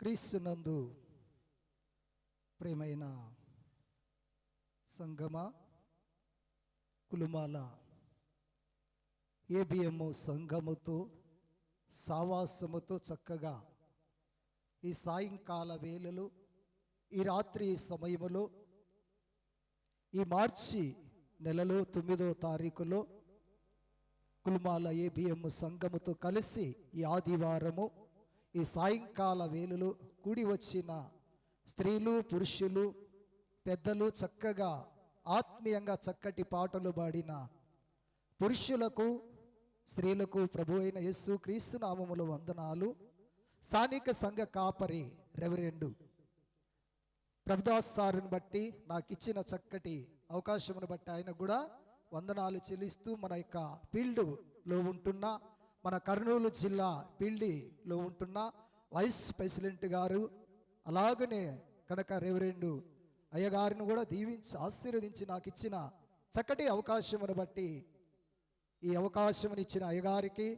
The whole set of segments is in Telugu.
క్రీస్తునందు ప్రేమైన సంగమ కులుమాల ఏబిఎం సంఘముతో సావాసముతో చక్కగా ఈ సాయంకాల వేళలు ఈ రాత్రి సమయములో ఈ మార్చి నెలలో తొమ్మిదో తారీఖులో కులుమాల ఏబిఎం సంఘముతో కలిసి ఈ ఆదివారము ఈ సాయంకాల వేలులు కూడి వచ్చిన స్త్రీలు పురుషులు పెద్దలు చక్కగా ఆత్మీయంగా చక్కటి పాటలు పాడిన పురుషులకు స్త్రీలకు ప్రభు అయిన యేసు క్రీస్తు నామములు వందనాలు. స్థానిక సంఘ కాపరి రెవరెండు ప్రభుదాస్ సారుని బట్టి నాకు ఇచ్చిన చక్కటి అవకాశమును బట్టి ఆయన కూడా వందనాలు చెల్లిస్తూ మన యొక్క ఫీల్డ్లో ఉంటున్న మన కర్నూలు జిల్లా పిల్లిలో ఉంటున్న వైస్ ప్రెసిడెంట్ గారు అలాగనే కనుక రెవరెండు అయ్యగారిని కూడా దీవించి ఆశీర్వదించి నాకు ఇచ్చిన చక్కటి అవకాశమును బట్టి ఈ అవకాశమును ఇచ్చిన అయ్యగారికి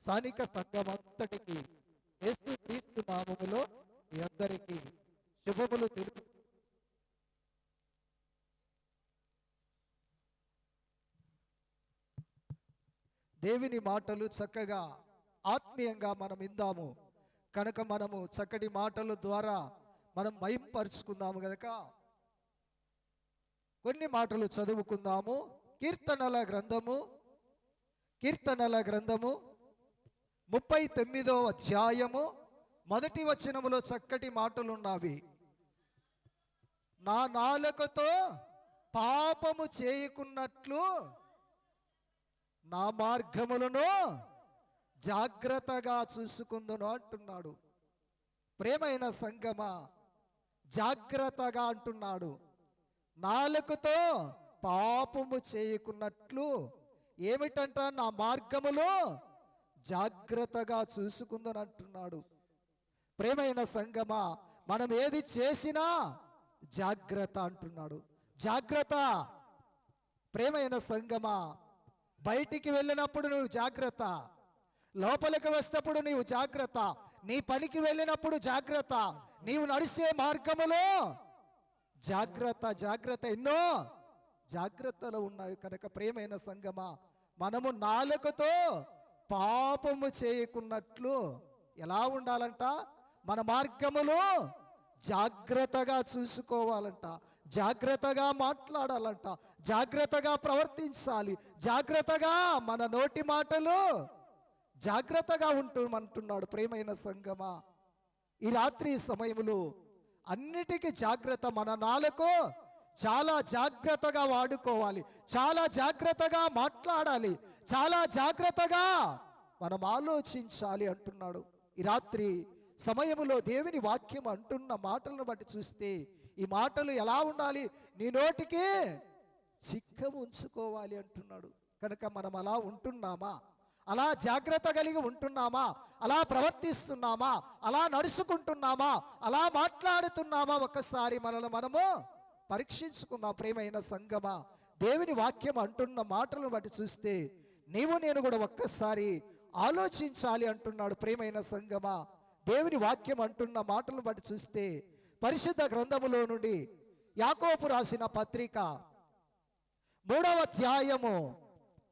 స్థానిక సంఘం అంతటికి యేసు క్రీస్తు నామములో మీ అందరికీ శుభములు తెలుపు దేవుని మాటలు చక్కగా ఆత్మీయంగా మనం ఇందాము కనుక మనము చక్కటి మాటల ద్వారా మనం మయంపరుచుకుందాము కనుక కొన్ని మాటలు చదువుకుందాము. కీర్తనల గ్రంథము. కీర్తనల గ్రంథము. ముప్పై తొమ్మిదో అధ్యాయము. మొదటి వచనములో చక్కటి మాటలున్నవి నా నాలుకతో పాపము చేయకున్నట్లు నా మార్గములను జాగ్రత్తగా చూసుకుందును అంటున్నాడు. ప్రేమైన సంగమా? జాగ్రత్తగా అంటున్నాడు. నాలుకతో పాపము చేయకున్నట్లు ఏమిటంట నా మార్గములో? జాగ్రత్తగా చూసుకుందని అంటున్నాడు. ప్రేమైన సంగమా? మనం ఏది చేసినా జాగ్రత్త అంటున్నాడు. జాగ్రత్త! ప్రేమైన సంగమా? బయటికి వెళ్ళినప్పుడు నువ్వు జాగ్రత్త. లోపలికి వస్తప్పుడు నీవు జాగ్రత్త. నీ పనికి వెళ్ళినప్పుడు జాగ్రత్త. నీవు నడిచే మార్గములో జాగ్రత్త జాగ్రత్త. ఎన్నో జాగ్రత్తలు ఉన్నాయి కనుక ప్రేమైన సంగమా. మనము నాలుకతో పాపము చేయకున్నట్లు ఎలా ఉండాలంట? మన మార్గములో జాగ్రత్తగా చూసుకోవాలంట. జాగ్రత్తగా మాట్లాడాలంట. జాగ్రత్తగా ప్రవర్తించాలి. జాగ్రత్తగా మన నోటి మాటలు జాగ్రత్తగా ఉంటుమంటున్నాడు ప్రేమైన సంగమా. ఈ రాత్రి సమయములో అన్నిటికీ జాగ్రత్త మన నాలుకో చాలా జాగ్రత్తగా వాడుకోవాలి. చాలా జాగ్రత్తగా మాట్లాడాలి. చాలా జాగ్రత్తగా మనం ఆలోచించాలి అంటున్నాడు. ఈ రాత్రి సమయములో దేవుని వాక్యం అంటున్న మాటలను బట్టి చూస్తే ఈ మాటలు ఎలా ఉండాలి? నీ నోటికి చిక్కం ఉంచుకోవాలి అంటున్నాడు. కనుక మనం అలా ఉంటున్నామా? అలా జాగ్రత్త కలిగి ఉంటున్నామా? అలా ప్రవర్తిస్తున్నామా? అలా నడుచుకుంటున్నామా? అలా మాట్లాడుతున్నామా? ఒక్కసారి మనల్ని మనము పరీక్షించుకుందాం. ప్రేమైన సంగమా దేవుని వాక్యం అంటున్న మాటలను బట్టి చూస్తే నీవు నేను కూడా ఒక్కసారి ఆలోచించాలి అంటున్నాడు ప్రేమైన సంగమా. దేవుని వాక్యం అంటున్న మాటలను బట్టి చూస్తే పరిశుద్ధ గ్రంథములో నుండి యాకోపు రాసిన పత్రిక మూడవ అధ్యాయము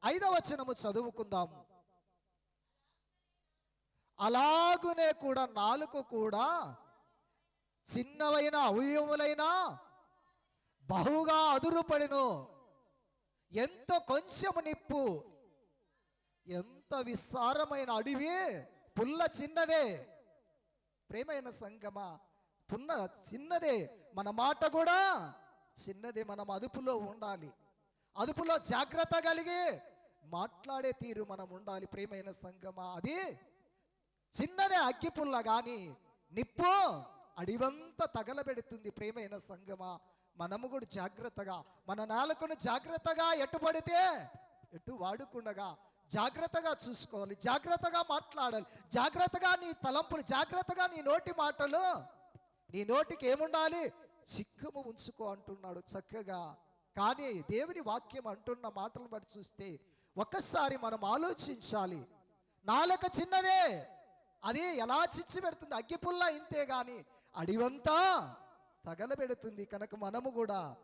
ఐదవ వచనము చదువుకుందాం. అలాగునే కూడా నాలుగు కూడా చిన్నవైన అవయములైన బహుగా అదురుపడిను. ఎంత కొంచెము నిప్పు ఎంత విస్తారమైన అడవి పుల్ల చిన్నదే. ప్రేమైన సంగమా పున్న చిన్నదే. మన మాట కూడా చిన్నదే. మనం అదుపులో ఉండాలి. అదుపులో జాగ్రత్త కలిగి మాట్లాడే తీరు మనం ఉండాలి ప్రేమైన సంగమా. అది చిన్నదే అగ్గిపుల్ల గాని నిప్పు అడివంతా తగలబెడుతుంది ప్రేమైన సంగమా. మనము కూడా జాగ్రత్తగా మన నాలుకను జాగ్రత్తగా ఎట్టుబడితే ఎటు వాడుకుండగా జాగ్రత్తగా చూసుకోవాలి. జాగ్రత్తగా మాట్లాడాలి. జాగ్రత్తగా నీ తలంపులు జాగ్రత్తగా నీ నోటి మాటలు నీ నోటికి ఏముండాలి? చిక్కము ఉంచుకో అంటున్నాడు చక్కగా. కానీ దేవుని వాక్యం అంటున్న మాటలను బట్టి చూస్తే ఒక్కసారి మనం ఆలోచించాలి. నాలుక చిన్నదే. అది ఎలా చిచ్చి పెడుతుంది? అగ్గిపుల్ల ఇంతే గాని అడివంతా తగలబెడుతుంది కనుక మనము కూడా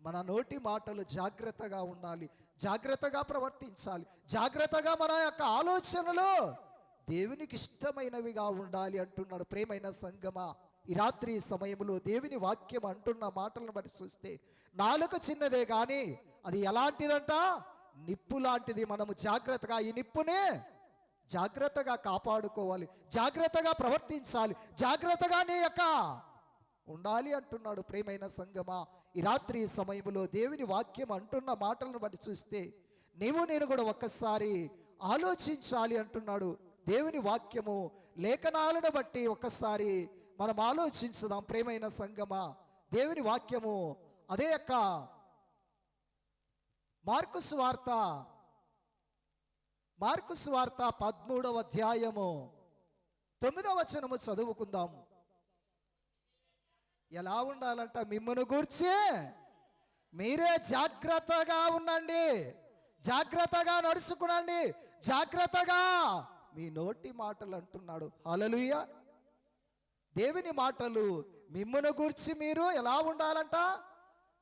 మన నోటి మాటలు జాగ్రత్తగా ఉండాలి. జాగ్రత్తగా ప్రవర్తించాలి. జాగ్రత్తగా మన యొక్క ఆలోచనలు దేవునికి ఇష్టమైనవిగా ఉండాలి అంటున్నాడు ప్రేమైన సంగమా. ఈ రాత్రి సమయంలో దేవుని వాక్యం అంటున్న మాటలను బట్టి చూస్తే నాలుక చిన్నదే కానీ అది ఎలాంటిదంట? నిప్పు లాంటిది. మనము జాగ్రత్తగా ఈ నిప్పునే జాగ్రత్తగా కాపాడుకోవాలి. జాగ్రత్తగా ప్రవర్తించాలి. జాగ్రత్తగా నీ యొక్క ఉండాలి అంటున్నాడు ప్రేమైన సంగమా. ఈ రాత్రి సమయంలో దేవుని వాక్యం అంటున్న మాటలను బట్టి చూస్తే నీవు నేను కూడా ఒక్కసారి ఆలోచించాలి అంటున్నాడు దేవుని వాక్యము. లేఖనాలను బట్టి ఒక్కసారి మనం ఆలోచించుదాం ప్రేమైన సంగమా? దేవుని వాక్యము. అదే యొక్క మార్కు వార్త. మార్కు వార్త పదమూడవ అధ్యాయము. తొమ్మిదవ వచనము చదువుకుందాము ఎలా ఉండాలంట మిమ్మను గూర్చి? మీరే జాగ్రత్తగా ఉండండి. జాగ్రత్తగా నడుచుకునండి. జాగ్రత్తగా మీ నోటి మాటలు అంటున్నాడు. హలలుయ దేవుని మాటలు మిమ్మను గూర్చి మీరు ఎలా ఉండాలంట?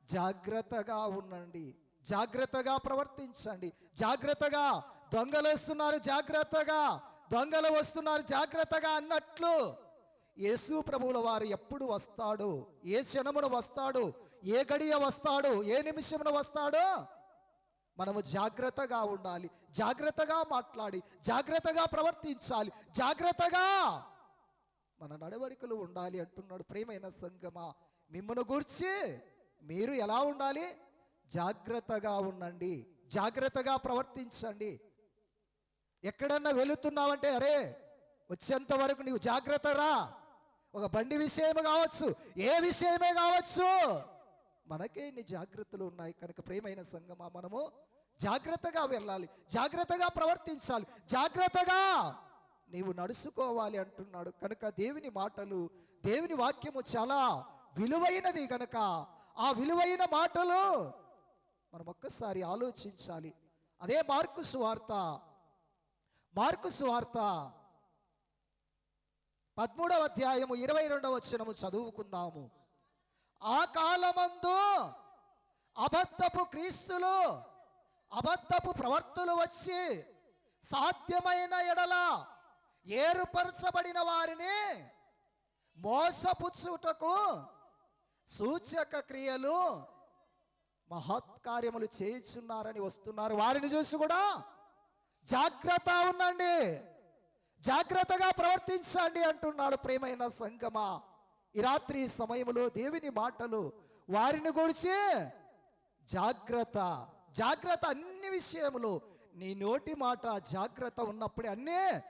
జాగ్రత్తగా ఉండండి. జాగ్రత్తగా ప్రవర్తించండి. జాగ్రత్తగా దొంగలు వస్తున్నారు జాగ్రత్తగా. దొంగలు వస్తున్నారు జాగ్రత్తగా అన్నట్లు యేసు ప్రభువుల వారు ఎప్పుడు వస్తాడు? ఏ క్షణమున వస్తాడు? ఏ గడియ వస్తాడు? ఏ నిమిషమున వస్తాడో? మనము జాగ్రత్తగా ఉండాలి. జాగ్రత్తగా మాట్లాడి జాగ్రత్తగా ప్రవర్తించాలి. జాగ్రత్తగా మన నడవడికలు ఉండాలి అంటున్నాడు ప్రేమైన సంగమా. మిమ్మను గూర్చి మీరు ఎలా ఉండాలి? జాగ్రత్తగా ఉండండి. జాగ్రత్తగా ప్రవర్తించండి. ఎక్కడన్నా వెళుతున్నావంటే అరే వచ్చేంత వరకు నీవు జాగ్రత్త రా. ఒక బండి విషయమే కావచ్చు ఏ విషయమే కావచ్చు మనకే ఇన్ని జాగ్రత్తలు ఉన్నాయి కనుక ప్రేమైన సంగమా మనము జాగ్రత్తగా వెళ్ళాలి. జాగ్రత్తగా ప్రవర్తించాలి. జాగ్రత్తగా నీవు నడుచుకోవాలి అంటున్నాడు. కనుక దేవుని మాటలు దేవుని వాక్యము చాలా విలువైనది కనుక ఆ విలువైన మాటలు మనం ఒక్కసారి ఆలోచించాలి. అదే మార్కు సువార్త. మార్కు సువార్త పదమూడవ అధ్యాయము ఇరవై రెండవ వచనము చదువుకుందాము. ఆ కాలమందు అబద్ధపు క్రీస్తులు అబద్ధపు ప్రవర్తులు వచ్చి సాధ్యమైన ఎడల ఏర్పరచబడిన వారిని మోసపుచ్చుటకు సూచక క్రియలు మహత్కార్యములు చేయిచున్నారని వస్తున్నారు. వారిని చూసి కూడా జాగ్రత్త ఉండండి. జాగ్రత్తగా ప్రవర్తించండి అంటున్నాడు ప్రేమైన సంగమా. ఈ రాత్రి సమయంలో దేవుని మాటలు వారిని గురించి జాగ్రత్త జాగ్రత్త అన్ని విషయములు. నీ నోటి మాట జాగ్రత్త ఉన్నప్పుడే అన్నీ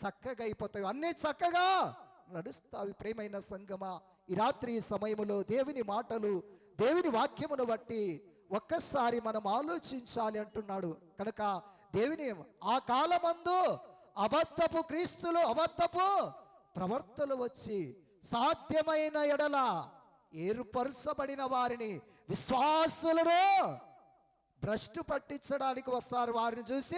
చక్కగా అయిపోతాయి. అన్నీ చక్కగా నడుస్తావి ప్రేమైన సంగమా. ఈ రాత్రి సమయములో దేవుని మాటలు దేవుని వాక్యమును బట్టి ఒక్కసారి మనం ఆలోచించాలి అంటున్నాడు. కనుక దేవుని ఆ కాలమందు అబద్ధపు క్రీస్తులు అబద్ధపు ప్రవర్తలు వచ్చి సాధ్యమైన ఎడల ఏర్పరచబడిన వారిని విశ్వాసులను భ్రష్టు పట్టించడానికి వస్తారు. వారిని చూసి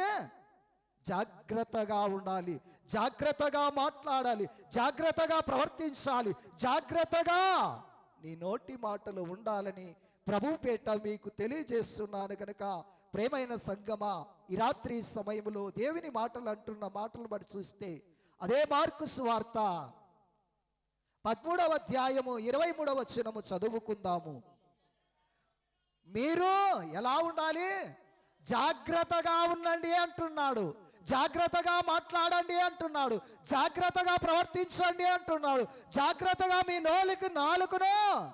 జాగ్రత్తగా ఉండాలి. జాగ్రత్తగా మాట్లాడాలి. జాగ్రత్తగా ప్రవర్తించాలి. జాగ్రత్తగా నీ నోటి మాటలు ఉండాలని ప్రభు పేట మీకు తెలియజేస్తున్నాను కనుక ప్రేమైన సంగమా ఈ రాత్రి సమయంలో దేవుని మాటలు అంటున్న మాటలు బట్టి చూస్తే అదే మార్కు సువార్త. పదమూడవ అధ్యాయము ఇరవై మూడవ వచనము చదువుకుందాము. మీరు ఎలా ఉండాలి? జాగ్రత్తగా ఉండండి అంటున్నాడు. జాగ్రత్తగా మాట్లాడండి అంటున్నాడు. జాగ్రత్తగా ప్రవర్తించండి అంటున్నాడు. జాగ్రత్తగా మీ నోలికి నాలుగును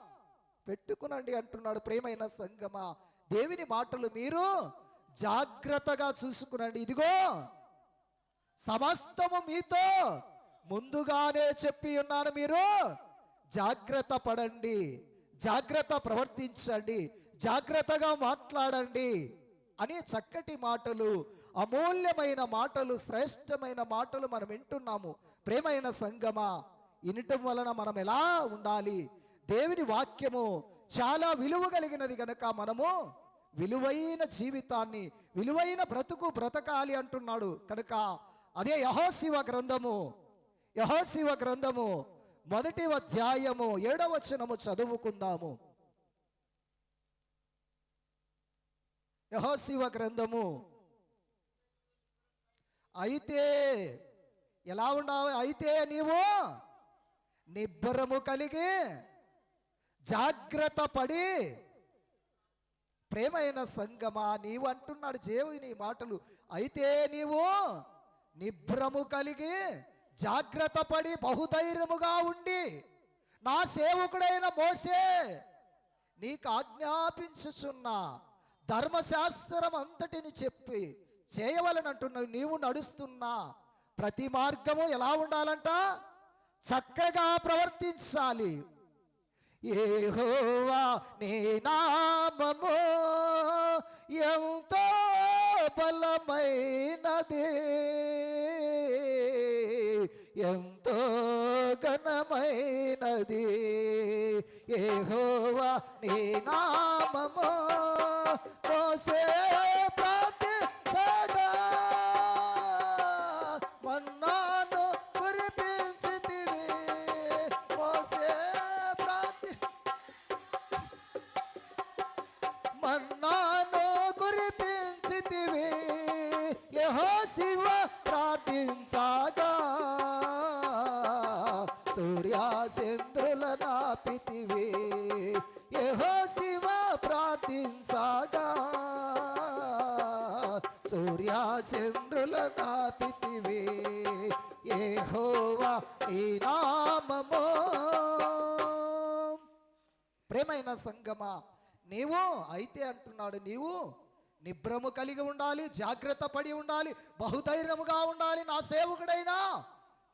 పెట్టుకునండి అంటున్నాడు ప్రేమైన సంగమా. దేవుని మాటలు మీరు జాగ్రత్తగా చూసుకునండి. ఇదిగో సమస్తము మీతో ముందుగానే చెప్పి ఉన్నాను మీరు. జాగ్రత్త పడండి. జాగ్రత్త ప్రవర్తించండి. జాగ్రత్తగా మాట్లాడండి. అనే చక్కటి మాటలు అమూల్యమైన మాటలు శ్రేష్టమైన మాటలు మనం వింటున్నాము. ప్రేమైన సంగమా వినటం వలన మనం ఎలా ఉండాలి? దేవుని వాక్యము చాలా విలువ కలిగినది గనక మనము విలువైన జీవితాన్ని విలువైన బ్రతుకు బ్రతకాలి అంటున్నాడు. కనుక అదే యహోశివ గ్రంథము యహోశివ గ్రంథము మొదటి అధ్యాయము ఏడవచనము చదువుకుందాము. యహోశివ గ్రంథము అయితే ఎలా ఉన్నావు? అయితే నీవు నిబ్బరము కలిగి జాగ్రత్త పడి ప్రేమైన సంగమా నీవు అంటున్నాడు దేవుని మాటలు. అయితే నీవు నిభ్రము కలిగి జాగ్రత్త పడి బహుధైర్యముగా ఉండి నా సేవకుడైన మోసే నీకు ఆజ్ఞాపించుచున్న ధర్మశాస్త్రం అంతటిని చెప్పి చేయవలనంటున్నావు నీవు నడుస్తున్నా ప్రతి మార్గము ఎలా ఉండాలంట? చక్కగా ప్రవర్తించాలి. ఏహోవా నీ నామము ఎంతో బలమైనది. ఎంతో ఘనమైనది. ఏహోవా నీ నామము మోసే ప్రేమైన నీవు అయితే అంటున్నాడు నీవు నిబ్రము కలిగి ఉండాలి జాగ్రత్త పడి ఉండాలి బహుధైర్యముగా ఉండాలి నా సేవకుడైనా.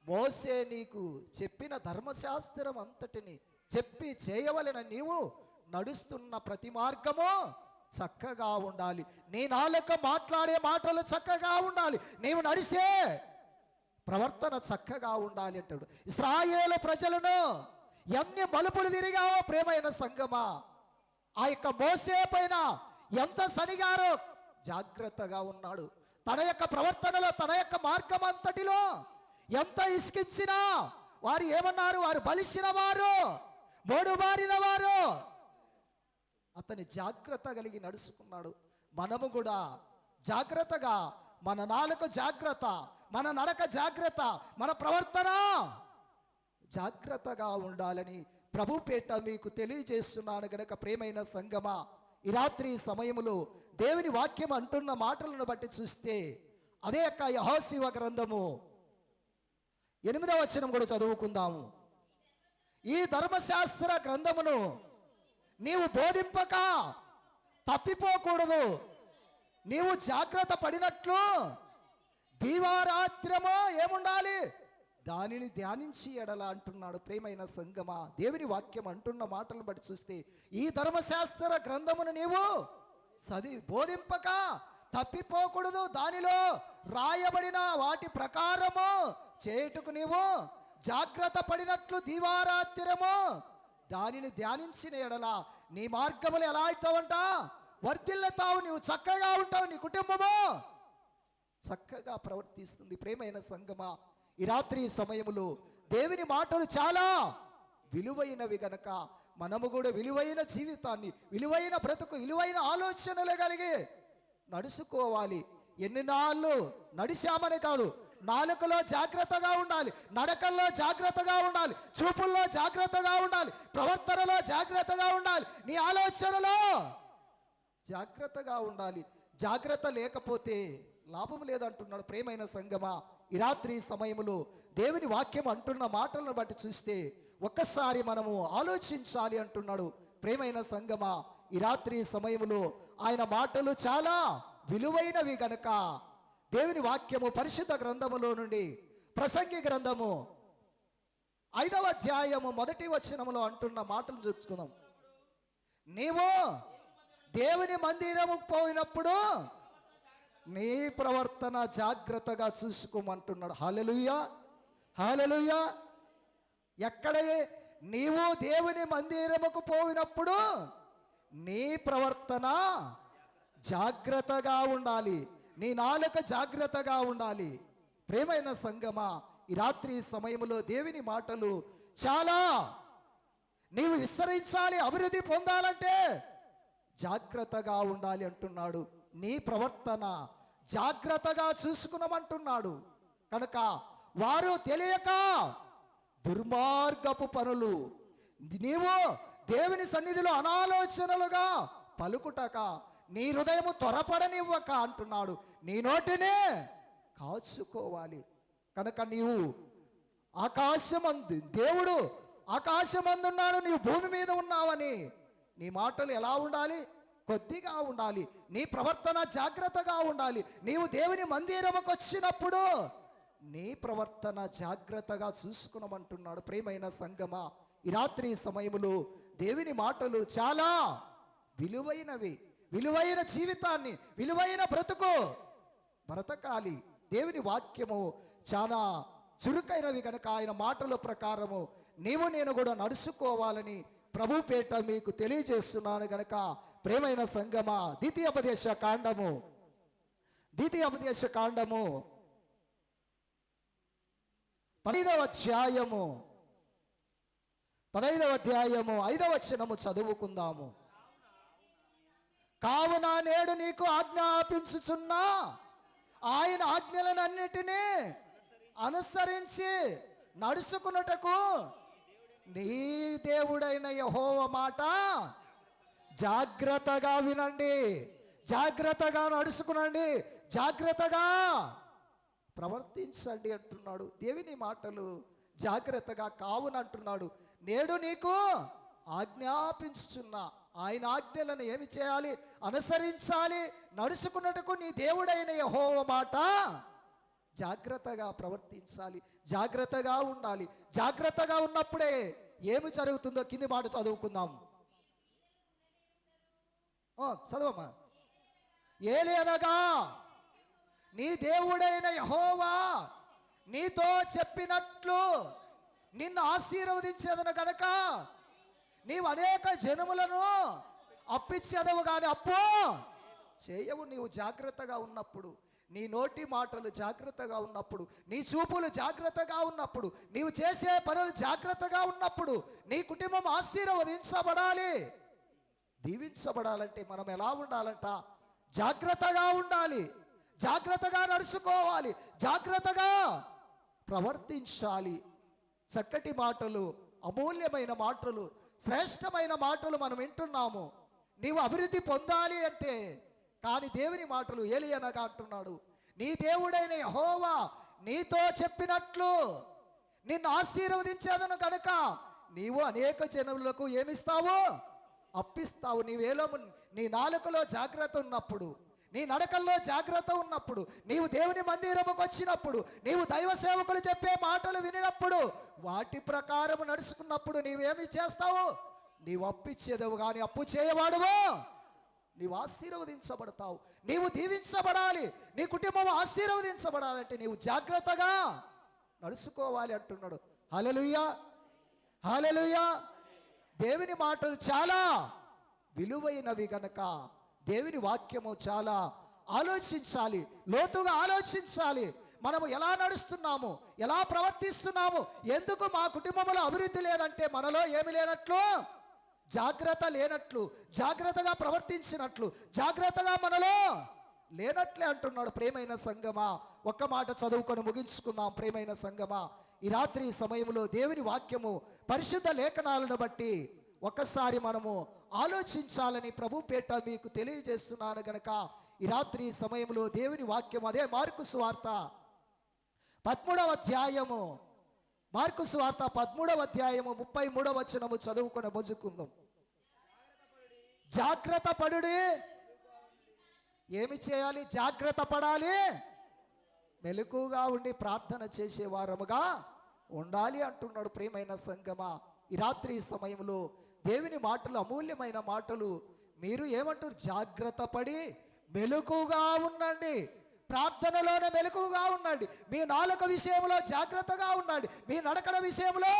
మోసే నీకు చెప్పిన ధర్మశాస్త్రం అంతటిని చెప్పి చేయవలెన నీవు నడుస్తున్న ప్రతి మార్గము చక్కగా ఉండాలి. నీ నాలుక మాట్లాడే మాటలు చక్కగా ఉండాలి. నీవు నడిసే ప్రవర్తన చక్కగా ఉండాలి అంటాడు. ఇస్రాయేల ప్రజలను ఎన్ని మలుపులు తిరిగావో ప్రేమైన సంగమా? ఆ యొక్క మోసే పైన ఎంత సనిగారో జాగ్రత్తగా ఉన్నాడు. తన యొక్క ప్రవర్తనలో తన యొక్క మార్గం అంతటిలో ఎంత ఇసుకించినా వారు ఏమన్నారు? వారు బలిసిన వారు మోడుబారిన వారు. అతని జాగ్రత్త కలిగి నడుచుకున్నాడు. మనము కూడా జాగ్రత్తగా మన నాలుక జాగ్రత్త మన నడక జాగ్రత్త మన ప్రవర్తన జాగ్రత్తగా ఉండాలని ప్రభుపేట మీకు తెలియజేస్తున్నాను గనక ప్రేమైన సంగమా. ఈ రాత్రి సమయములో దేవుని వాక్యం అంటున్న మాటలను బట్టి చూస్తే అదే యొక్క యహోశివ గ్రంథము. ఎనిమిదవ వచనం కూడా చదువుకుందాము. ఈ ధర్మశాస్త్ర గ్రంథమును నీవు బోధింపక తప్పిపోకూడదు. నీవు జాగ్రత్త పడినట్లు దీవారాత్రమో ఏముండాలి? దానిని ధ్యానించి ఎడల అంటున్నాడు ప్రేమైన సంగమా. దేవుని వాక్యం అంటున్న మాటలు బట్టి చూస్తే ఈ ధర్మశాస్త్ర గ్రంథమును నీవు చదివి బోధింపక తప్పిపోకూడదు. దానిలో రాయబడిన వాటి ప్రకారము చేయుటకు నీవు జాగ్రత్త పడినట్లు దీవారాత్రము దానిని ధ్యానించిన ఎడల నీ మార్గములు ఎలా అవుతావంట వర్ధిల్లతావు నీవు చక్కగా ఉంటావు నీ కుటుంబము. చక్కగా ప్రవర్తిస్తుంది ప్రేమైన సంగమా. ఈ రాత్రి సమయములో దేవుని మాటలు చాలా విలువైనవి గనక మనము కూడా విలువైన జీవితాన్ని విలువైన బ్రతుకు విలువైన ఆలోచనలు కలిగి నడుచుకోవాలి. ఎన్ని నాళ్ళు నడిచామని కాదు నాలుకలో జాగ్రత్తగా ఉండాలి నడకల్లో జాగ్రత్తగా ఉండాలి చూపుల్లో జాగ్రత్తగా ఉండాలి ప్రవర్తనలో జాగ్రత్తగా ఉండాలి నీ ఆలోచనలో జాగ్రత్తగా ఉండాలి. జాగ్రత్త లేకపోతే లాభం లేదంటున్నాడు ప్రేమైన సంగమా. ఈ రాత్రి సమయంలో దేవుని వాక్యం అంటున్న మాటలను బట్టి చూస్తే ఒక్కసారి మనము ఆలోచించాలి అంటున్నాడు. ప్రేమైన సంగమా ఈ రాత్రి సమయంలో ఆయన మాటలు చాలా విలువైనవి గనక. దేవుని వాక్యము పరిశుద్ధ గ్రంథములో నుండి ప్రసంగి గ్రంథము ఐదవ అధ్యాయము మొదటి వచనములో అంటున్న మాటలు చూసుకుందాం. నీవు దేవుని మందిరము పోయినప్పుడు నీ ప్రవర్తన జాగ్రత్తగా చూసుకోమంటున్నాడు. హాలెలుయ్యా హాలెలుయ్యా ఎక్కడ నీవు దేవుని మందిరముకు పోయినప్పుడు నీ ప్రవర్తన జాగ్రత్తగా ఉండాలి. నీ నాలుక జాగ్రత్తగా ఉండాలి. ప్రేమైన సంగమా ఈ రాత్రి సమయంలో దేవుని మాటలు చాలా నీవు విస్తరించాలి అభివృద్ధి పొందాలంటే జాగ్రత్తగా ఉండాలి అంటున్నాడు. నీ ప్రవర్తన జాగ్రత్తగా చూసుకునమంటున్నాడు. కనుక వారు తెలియక దుర్మార్గపు పనులు నీవు దేవుని సన్నిధిలో అనాలోచనలుగా పలుకుటక నీ హృదయము త్వరపడనివ్వక అంటున్నాడు. నీ నోటినే కాచుకోవాలి. కనుక నీవు ఆకాశమందు దేవుడు ఆకాశమందున్నాడు నీవు భూమి మీద ఉన్నావని నీ మాటలు ఎలా ఉండాలి? కొద్దిగా ఉండాలి. నీ ప్రవర్తన జాగ్రత్తగా ఉండాలి. నీవు దేవుని మందిరముకు వచ్చినప్పుడు నీ ప్రవర్తన జాగ్రత్తగా చూసుకునమంటున్నాడు ప్రేమైన సంగమా. ఈ రాత్రి సమయములు దేవుని మాటలు చాలా విలువైనవి. విలువైన జీవితాన్ని విలువైన బ్రతుకు. బ్రతకాలి దేవుని వాక్యము చాలా చురుకైనవి కనుక ఆయన మాటల ప్రకారము నీవు నేను కూడా నడుచుకోవాలని ప్రభు పేట మీకు తెలియజేస్తున్నాను గనక ప్రేమైన సంగమ ద్వితీయోపదేశ కాండము. ద్వితీయోపదేశ కాండము. పదైదవ అధ్యాయము. పదైదవ అధ్యాయము ఐదవ వచనము చదువుకుందాము. కావున నేడు నీకు ఆజ్ఞాపించుచున్నా ఆయన ఆజ్ఞలనన్నిటినీ అనుసరించి నడుచుకున్నటకు నీ దేవుడైన యహోవ మాట జాగ్రత్తగా వినండి. జాగ్రత్తగా నడుచుకునండి. జాగ్రత్తగా ప్రవర్తించండి అంటున్నాడు. దేవుని మాటలు జాగ్రత్తగా కావునంటున్నాడు. నేడు నీకు ఆజ్ఞాపించుచున్నా. ఆయన ఆజ్ఞలను ఏమి చేయాలి? అనుసరించాలి. నడుచుకున్నట్టుకు నీ దేవుడైన యహోవ మాట జాగ్రత్తగా ప్రవర్తించాలి జాగ్రత్తగా ఉండాలి. జాగ్రత్తగా ఉన్నప్పుడే ఏమి జరుగుతుందో కింది మాట చదువుకుందాం. ఆ, చదవమ్మా. ఏలేనగా నీ దేవుడైన యహోవా నీతో చెప్పినట్లు నిన్ను ఆశీర్వదించేదను గనక నీవు అనేక జనములను అప్పిచ్చేదవు కానీ అప్పు చేయవు. నీవు జాగ్రత్తగా ఉన్నప్పుడు నీ నోటి మాటలు జాగ్రత్తగా ఉన్నప్పుడు నీ చూపులు జాగ్రత్తగా ఉన్నప్పుడు నీవు చేసే పనులు జాగ్రత్తగా ఉన్నప్పుడు నీ కుటుంబం ఆశీర్వదించబడాలి. దీవించబడాలంటే మనం ఎలా ఉండాలంట? జాగ్రత్తగా ఉండాలి. జాగ్రత్తగా నడుచుకోవాలి. జాగ్రత్తగా ప్రవర్తించాలి. చక్కటి మాటలు అమూల్యమైన మాటలు శ్రేష్టమైన మాటలు మనం వింటున్నాము. నీవు అభివృద్ధి పొందాలి అంటే కానీ దేవుని మాటలు ఏలియనగా అంటున్నాడు. నీ దేవుడైన హోవా నీతో చెప్పినట్లు. నిన్ను ఆశీర్వదించేదను కనుక నీవు అనేక జనులకు ఏమిస్తావు అప్పిస్తావు. నీవేలో నీ నాలుకలో జాగ్రత్త ఉన్నప్పుడు నీ నడకల్లో జాగ్రత్త ఉన్నప్పుడు నీవు దేవుని మందిరముకు వచ్చినప్పుడు నీవు దైవ సేవకులు చెప్పే మాటలు వినినప్పుడు వాటి ప్రకారం నడుచుకున్నప్పుడు నీవేమి చేస్తావు? నీవు అప్పిచ్చేదవు కానీ అప్పు చేయవాడువో. నీవు ఆశీర్వదించబడతావు. నీవు దీవించబడాలి. నీ కుటుంబం ఆశీర్వదించబడాలంటే నీవు జాగ్రత్తగా నడుచుకోవాలి అంటున్నాడు. హలలుయ్యా హలలుయ్యా దేవుని మాటలు చాలా విలువైనవి గనక దేవుని వాక్యము చాలా ఆలోచించాలి. లోతుగా ఆలోచించాలి. మనము ఎలా నడుస్తున్నాము? ఎలా ప్రవర్తిస్తున్నాము? ఎందుకు మా కుటుంబంలో అభివృద్ధి లేదంటే మనలో ఏమి లేనట్లు? జాగ్రత్త లేనట్లు జాగ్రత్తగా ప్రవర్తించినట్లు జాగ్రత్తగా మనలో లేనట్లే అంటున్నాడు ప్రేమైన సంగమా. ఒక్క మాట చదువుకొని ముగించుకుందాం ప్రేమైన సంగమా. ఈ రాత్రి సమయంలో దేవుని వాక్యము పరిశుద్ధ లేఖనాలను బట్టి ఒక్కసారి మనము ఆలోచించాలని ప్రభు పేట మీకు తెలియజేస్తున్నాను గనక. ఈ రాత్రి సమయంలో దేవుని వాక్యం అదే మార్కు సువార్త. పద్మూడవ అధ్యాయము మార్కు సువార్త పదమూడవ అధ్యాయము ముప్పై మూడవ వచనము చదువుకొని మొజుకుందాం జాగ్రత్త పడుడి. ఏమి చేయాలి? జాగ్రత్త పడాలి. మెలకుగా ఉండి ప్రార్థన చేసే వారముగా ఉండాలి అంటున్నాడు ప్రియమైన సంగమా. ఈ రాత్రి సమయంలో దేవుని మాటలు అమూల్యమైన మాటలు. మీరు ఏమంటారు? జాగ్రత్త పడి మెలకుగా ఉండండి. ప్రార్థనలోనే మెలకుగా ఉండండి మీ నాలుక విషయంలో జాగ్రత్తగా ఉండండి మీ నడకడ విషయంలో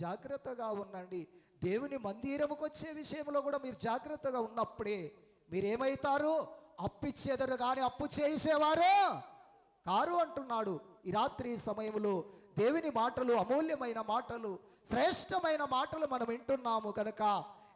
జాగ్రత్తగా ఉండండి. దేవుని మందిరముకు వచ్చే విషయంలో కూడా మీరు జాగ్రత్తగా ఉన్నప్పుడే మీరేమవుతారు అప్పిచ్చేదరు కానీ అప్పు చేసేవారు కారు అంటున్నాడు. ఈ రాత్రి సమయంలో దేవుని మాటలు అమూల్యమైన మాటలు శ్రేష్టమైన మాటలు మనం వింటున్నాము కనుక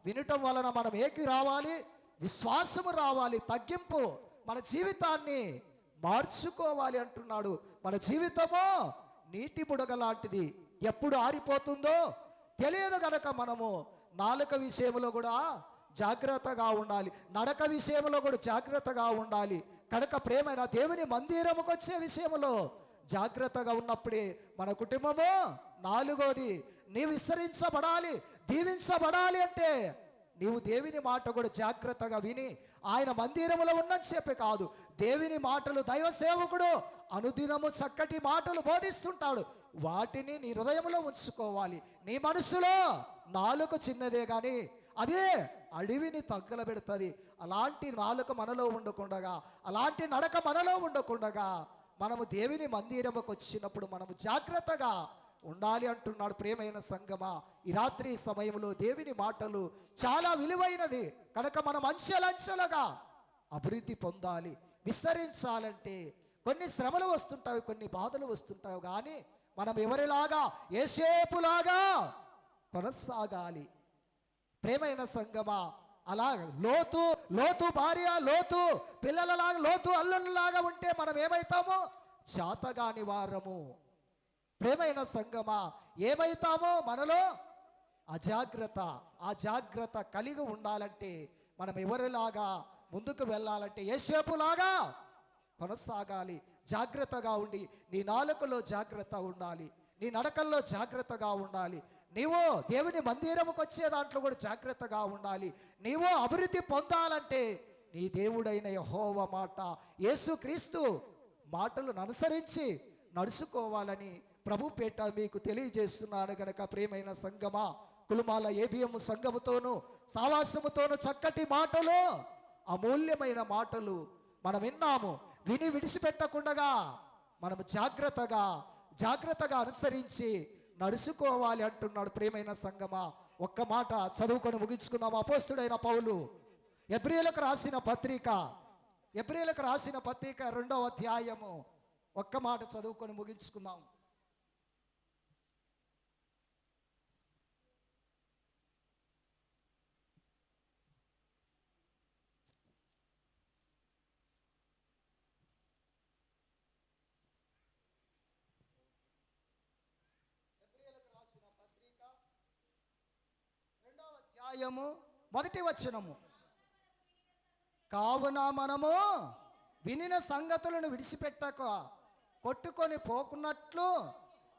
వినటం వలన మనం ఏకి రావాలి? విశ్వాసము రావాలి. తగ్గింపు మన జీవితాన్ని మార్చుకోవాలి అంటున్నాడు. మన జీవితము నీటి బుడగ లాంటిది. ఎప్పుడు ఆరిపోతుందో తెలియదు గనక మనము. నాలుక విషయంలో కూడా జాగ్రత్తగా ఉండాలి. నడక విషయంలో కూడా జాగ్రత్తగా ఉండాలి. కనుక ప్రేమైన దేవుని మందిరముకు వచ్చే విషయంలో జాగ్రత్తగా ఉన్నప్పుడే మన కుటుంబము నాలుగోది నీ విస్తరించబడాలి దీవించబడాలి అంటే నీవు దేవుని మాట కూడా జాగ్రత్తగా విని ఆయన మందిరములో ఉన్నని చెప్పి కాదు. దేవుని మాటలు దైవ సేవకుడు అనుదినము చక్కటి మాటలు బోధిస్తుంటాడు. వాటిని నీ హృదయంలో ఉంచుకోవాలి. నీ మనసులో నాలుక చిన్నదే కానీ అదే అడవిని తగ్గలబెడుతుంది అలాంటి నాలుక మనలో ఉండకుండగా అలాంటి నడక మనలో ఉండకుండగా మనము దేవుని మందిరముకు వచ్చినప్పుడు మనము జాగ్రత్తగా ఉండాలి అంటున్నాడు ప్రేమైన సంగమా. ఈ రాత్రి సమయంలో దేవుని మాటలు చాలా విలువైనది. కనుక మనం అంచెలంచెలుగా అభివృద్ధి పొందాలి. విస్తరించాలంటే కొన్ని శ్రమలు వస్తుంటాయి కొన్ని బాధలు వస్తుంటాయి. కానీ మనం ఎవరిలాగా? ఏసేపులాగా కొనసాగాలి. ప్రేమైన సంగమా. అలా లోతు లోతు భార్య లోతు పిల్లలలాగా లోతు అల్లునిలాగా ఉంటే మనం ఏమైతామో చేతగాని వారము. ప్రేమైన సంగమా? ఏమైతామో మనలో? అజాగ్రత్త ఆ జాగ్రత్త కలిగి ఉండాలంటే మనం ఎవరిలాగా ముందుకు వెళ్ళాలంటే ఏసేపులాగా కొనసాగాలి. జాగ్రత్తగా ఉండి నీ నాలుకలో జాగ్రత్త ఉండాలి. నీ నడకల్లో జాగ్రత్తగా ఉండాలి. నీవు దేవుని మందిరముకు వచ్చే దాంట్లో కూడా జాగ్రత్తగా ఉండాలి. నీవు అభివృద్ధి పొందాలంటే నీ దేవుడైన యహోవ మాట యేసుక్రీస్తు మాటలను అనుసరించి నడుచుకోవాలని ప్రభు పేట మీకు తెలియజేస్తున్నాను గనక ప్రేమైన సంగమా. కులుమాల ఏబిఎం సంఘముతోనూ సావాసముతోనూ చక్కటి మాటలు అమూల్యమైన మాటలు మనం విన్నాము. విని విడిచిపెట్టకుండగా మనం జాగ్రత్తగా జాగ్రత్తగా అనుసరించి నడుచుకోవాలి అంటున్నాడు ప్రేమైన సంగమా. ఒక్క మాట చదువుకొని ముగించుకుందాం. అపోస్తుడైన పౌలు ఎబ్రిలకు రాసిన పత్రిక ఎబ్రిలకు రాసిన పత్రిక రెండవ అధ్యాయము. ఒక్క మాట చదువుకొని ముగించుకుందాం. అధ్యాయము మొదటి వచనము. కావున మనము వినిన సంగతులను విడిచిపెట్టక కొట్టుకొని పోకున్నట్లు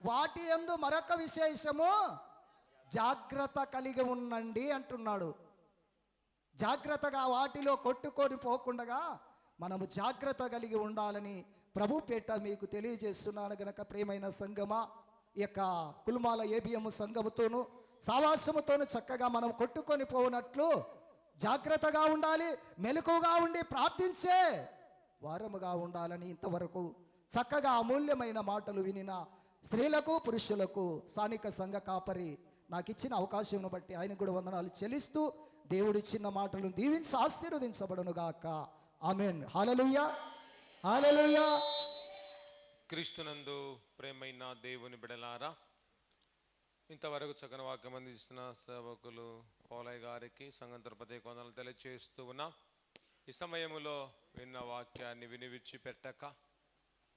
వాటి ఎందు మరొక విశేషము జాగ్రత్త కలిగి ఉండండి అంటున్నాడు. జాగ్రత్తగా వాటిలో కొట్టుకొని పోకుండగా మనము జాగ్రత్త కలిగి ఉండాలని ప్రభు పేట మీకు తెలియజేస్తున్నాను గనక ప్రేమైన సంగమా ఈ యొక్క కులుమాల ఏబిఎం సంఘముతోను సావాసముతోను చక్కగా మనం కొట్టుకొని పోనట్లు జాగ్రత్తగా ఉండాలి మెలకుగా ఉండి ప్రార్థించే వారముగా ఉండాలని ఇంతవరకు చక్కగా అమూల్యమైన మాటలు వినిన స్త్రీలకు పురుషులకు స్థానిక సంఘ కాపరి నాకు ఇచ్చిన అవకాశంను బట్టి ఆయన కూడా వందనాలు చెల్లిస్తూ దేవుడిచ్చిన మాటలను దీవించి ఆశీర్వదించబడనుగాక. ఆమెన్. హాలలుయ్యా హాలలుయ్యా క్రీస్తునందు ప్రేమైన దేవుని బిడలారా ఇంతవరకు చక్కని వాక్యం అందిస్తున్న సేవకులు పోలయ్య గారికి సంఘం తిరుపతి కొందరు తెలియచేస్తూ ఉన్నాం. ఈ సమయంలో విన్న వాక్యాన్ని వినివిచ్చి పెట్టక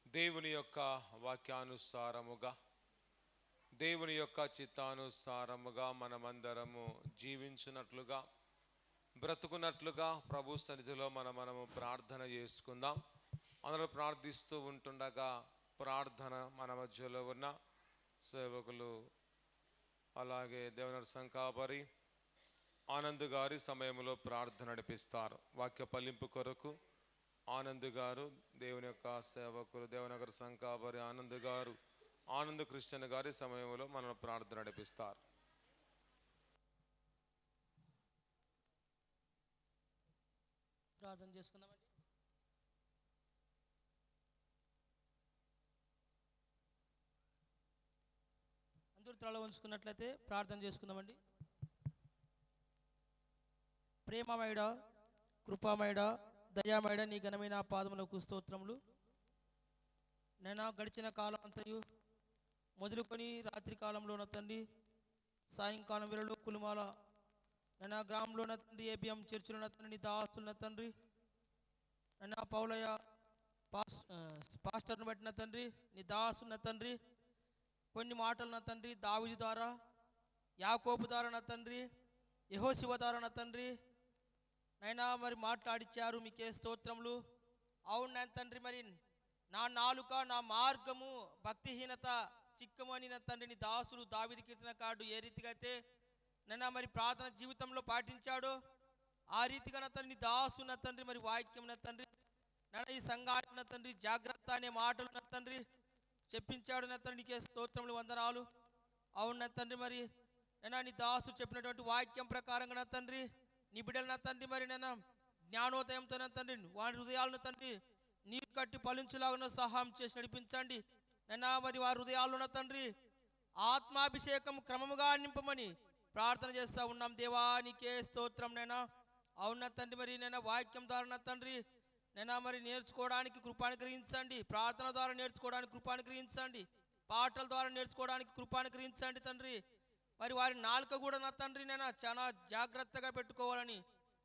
దేవుని యొక్క వాక్యానుసారముగా దేవుని యొక్క చిత్తానుసారముగా మనమందరము జీవించినట్లుగా బ్రతుకున్నట్లుగా ప్రభు సన్నిధిలో మన మనము ప్రార్థన చేసుకుందాం. అందరూ ప్రార్థిస్తూ ఉంటుండగా ప్రార్థన మన మధ్యలో ఉన్న సేవకులు అలాగే దేవనర్ సంకాపరి ఆనంద్ గారి సమయంలో ప్రార్థన నడిపిస్తారు. వాక్య పల్లింపు కొరకు ఆనంద్ గారు దేవుని యొక్క సేవకులు దేవనగర్ సంకాపరి ఆనంద్ గారు ఆనంద్ క్రిస్టియన్ గారి సమయంలో మనం ప్రార్థన నడిపిస్తారు. ప్రార్థన చేసుకుందామండి. చేతులు తల ఉంచుకున్నట్లయితే ప్రార్థన చేసుకుందామండి. ప్రేమమయుడ కృపామయుడ దయామయుడ నీ ఘనమైన పాదములకు స్తోత్రములు. నేను గడిచిన కాలం అంతయు మొదలుకొని రాత్రి కాలంలోన తండ్రి సాయంకాలం వేళలో కులుమాల నైనా గ్రామంలోన తండ్రి ఏబిఎం చర్చిలో తండ్రి నీ తండ్రి నైనా పౌలయ్య పాస్ పాస్టర్ను పాస్టర్ని తండ్రి నీ దాసున్న తండ్రి కొన్ని మాటలు నా తండ్రి దావిది ద్వారా యాకోబు ద్వారా నా తండ్రి యహోశివ ద్వారా నా తండ్రి. నైనా మరి మాట్లాడిచ్చారు మీకే స్తోత్రములు. అవును నా తండ్రి మరి నా నాలుక నా మార్గము భక్తిహీనత చిక్కమని నా తండ్రిని దాసులు దావిది కీర్తన కార్డు ఏ రీతిగా అయితే నైనా మరి ప్రార్థన జీవితంలో పాటించాడో ఆ రీతిగా నా తండ్రి దాసు నా తండ్రి మరి వాక్యం నా తండ్రి. నన్న ఈ సంఘాటన తండ్రి జాగ్రత్త అనే మాటలు నా తండ్రి. చెప్పించాడు నా తండ్రి నీకే స్తోత్రములు వందనాలు. అవును నా తండ్రి మరి. నేను నీ దాసు చెప్పినటువంటి వాక్యం ప్రకారంగా నా తండ్రి నీ బిడ్డలు నా తండ్రి మరి నేను జ్ఞానోదయంతో నా తండ్రి వారి హృదయాలను తండ్రి నీరు కట్టి ఫలించులాగా సహాయం చేసి నడిపించండి. నైనా మరి వారి హృదయాలున్న తండ్రి ఆత్మాభిషేకం క్రమముగా నింపమని ప్రార్థన చేస్తా ఉన్నాం. దేవా నీకే స్తోత్రం నైనా. అవున తండ్రి మరి నేను వాక్యం ద్వారా నా తండ్రి నేను మరి నేర్చుకోవడానికి కృపానుగ్రహించండి. ప్రార్థన ద్వారా నేర్చుకోవడానికి కృపానుగ్రహించండి. పాటల ద్వారా నేర్చుకోవడానికి కృపానుగ్రహించండి తండ్రి. మరి వారి నాలుక కూడా నా తండ్రి నేను? చాలా జాగ్రత్తగా పెట్టుకోవాలని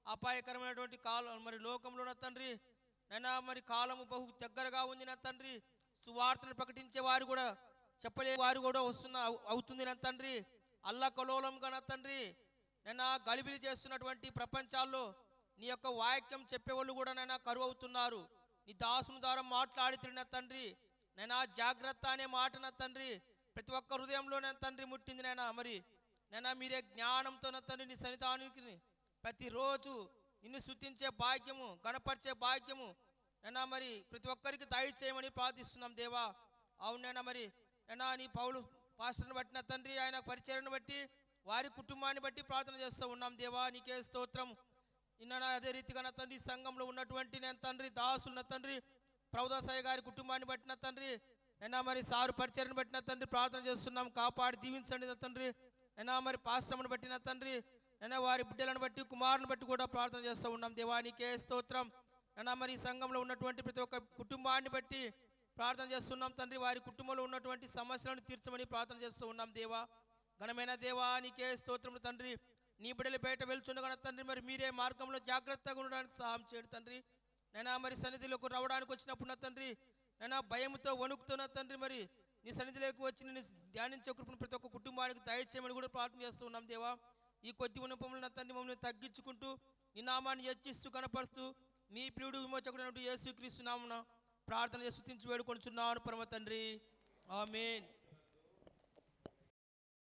అపాయకరమైనటువంటి కాలం మరి లోకంలో నా తండ్రి. నైనా మరి కాలము బహు దగ్గరగా ఉంది నా తండ్రి. సువార్తను ప్రకటించే వారు కూడా చెప్పలే వారు కూడా వస్తున్న అవుతుంది నా తండ్రి. అల్లకలోలంగా నా తండ్రి. నేను గలిబిలి చేస్తున్నటువంటి ప్రపంచాల్లో నీ యొక్క వాక్యం చెప్పేవాళ్ళు కూడా నైనా కరువు అవుతున్నారు నీ దాసుని ద్వారా మాట్లాడి నా తండ్రి నైనా జాగ్రత్త అనే మాట నా తండ్రి ప్రతి ఒక్క హృదయంలో తండ్రి ముట్టింది నైనా. మరి నైనా మీరే జ్ఞానంతో నా తండ్రి నీ సన్నిధానికి ప్రతిరోజు నిన్ను శుద్ధించే భాగ్యము గణపరిచే భాగ్యము. నైనా మరి ప్రతి ఒక్కరికి దయచేయమని ప్రార్థిస్తున్నాం దేవా. అవునైనా మరి నైనా నీ పౌలు పాస్టర్ని బట్టిన తండ్రి ఆయన పరిచయను బట్టి వారి కుటుంబాన్ని బట్టి ప్రార్థన చేస్తూ ఉన్నాం దేవా. నీకే స్తోత్రం. నిన్న అదే రీతిగా నా తండ్రి సంఘంలో ఉన్నటువంటి నేను తండ్రి దాసులు నా తండ్రి ప్రౌదాసాయి గారి కుటుంబాన్ని బట్టిన తండ్రి అయినా మరి సారు పరిచయను బట్టిన తండ్రి ప్రార్థన చేస్తున్నాం కాపాడి దీవించండి నా తండ్రి. అయినా మరి పాశ్రమను బట్టిన తండ్రి అయినా వారి బిడ్డలను బట్టి కుమారుని బట్టి కూడా ప్రార్థన చేస్తూ ఉన్నాం. దేవానికే స్తోత్రం. అయినా మరి ఈ సంఘంలో ఉన్నటువంటి ప్రతి ఒక్క కుటుంబాన్ని బట్టి ప్రార్థన చేస్తున్నాం తండ్రి. వారి కుటుంబంలో ఉన్నటువంటి సమస్యలను తీర్చమని ప్రార్థన చేస్తూ ఉన్నాం దేవా. ఘనమైన దేవా స్తోత్రం తండ్రి. నీ బిడ్డలు బయట వెళ్తుండగా తండ్రి మరి మీరే మార్గంలో జాగ్రత్తగా ఉండడానికి సహాయం చేయండి తండ్రి. నైనా మరి సన్నిధిలోకి రావడానికి వచ్చినప్పుడు నా తండ్రి నైనా భయంతో వణుకుతున్న తండ్రి మరి నీ సన్నిధిలోకి వచ్చి నేను ధ్యానించే కృపను ప్రతి ఒక్క కుటుంబానికి దయచేయమని కూడా ప్రార్థన చేస్తూ ఉన్నాం దేవా. ఈ కొద్ది ఉన్నపములు నా తండ్రి మమ్మల్ని తగ్గించుకుంటూ నీ నామాన్ని యచ్చిస్తూ కనపరుస్తూ మీ ప్రియుడు విమోచకుడు యేసు క్రీస్తు ప్రార్థన చేసి వేడుకొని వేడుకొనుచున్నాను పరమ తండ్రి. ఆమెన్.